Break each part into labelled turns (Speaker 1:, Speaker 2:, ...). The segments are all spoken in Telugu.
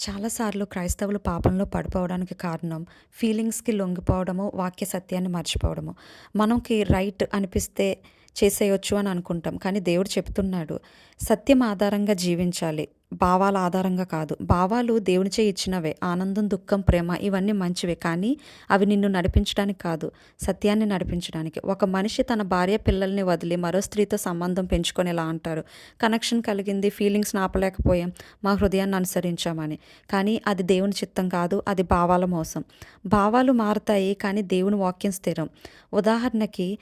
Speaker 1: చాలాసార్లు క్రైస్తవులు పాపంలో పడిపోవడానికి కారణం ఫీలింగ్స్‌కి లొంగిపోవడము, వాక్య సత్యాన్ని మర్చిపోవడము. మనకి రైట్ అనిపిస్తే చేసేయొచ్చు అని అనుకుంటాం. కానీ దేవుడు చెప్తున్నాడు, సత్యం ఆధారంగా జీవించాలి. భావాల ఆధారంగా కాదు. భావాలు దేవునిచే ఇచ్చినవే. ఆనందం, దుఃఖం, ప్రేమ ఇవన్నీ మంచివే. కానీ అవి నిన్ను నడిపించడానికి కాదు. సత్యాన్ని నడిపించడానికి. ఒక మనిషి తన భార్య, పిల్లల్ని వదిలి మరో స్త్రీతో సంబంధం పెంచుకునేలా అంటారు. కనెక్షన్ కలిగింది. ఫీలింగ్స్ ఆపలేకపోయాం. మా హృదయాన్ని అనుసరించామని. కానీ అది దేవుని చిత్తం కాదు. అది భావాల మోసం. భావాలు మారతాయి కానీ దేవుని వాక్యం స్థిరం. ఉదాహరణకి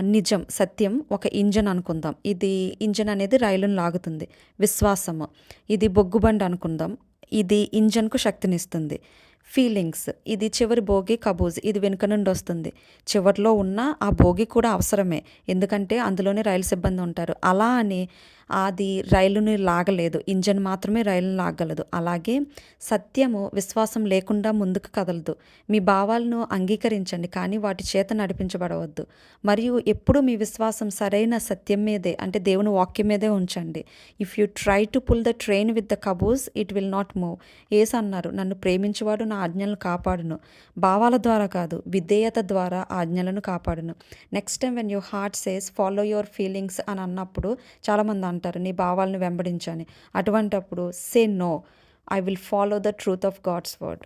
Speaker 1: నిజం, సత్యం ఒక ఇంజన్ అనుకుందాం. ఇది ఇంజన్ అనేది రైలును లాగుతుంది. విశ్వాసము ఇది బొగ్గుబండి అనుకుందాం. ఇది ఇంజన్కు శక్తినిస్తుంది. ఫీలింగ్స్ ఇది చివరి భోగి కబూజ్. ఇది వెనుక నుండి వస్తుంది. చివరిలో ఉన్న ఆ భోగి కూడా అవసరమే. ఎందుకంటే అందులోనే రైలు సిబ్బంది ఉంటారు. అలా అని అది రైలుని లాగలేదు. ఇంజన్ మాత్రమే రైలును లాగలదు అలాగే సత్యము విశ్వాసం లేకుండా ముందుకు కదలదు. మీ భావాలను అంగీకరించండి. కానీ వాటి చేత నడిపించబడవద్దు. మరియు ఎప్పుడూ మీ విశ్వాసం సరైన సత్యం మీదే అంటే దేవుని వాక్యం మీదే ఉంచండి. If you try to pull the train with the caboose it will not move. ఏస్ అన్నారు, నన్ను ప్రేమించువాడు నా ఆజ్ఞలను కాపాడును. భావాల ద్వారా కాదు, విధేయత ద్వారా ఆజ్ఞలను కాపాడును. Next time when you heart says follow your feelings అని అన్నప్పుడు చాలామంది అంటారు, నీ భావాలను వెంబడించని అటువంటప్పుడు say no. I will follow the truth of God's word.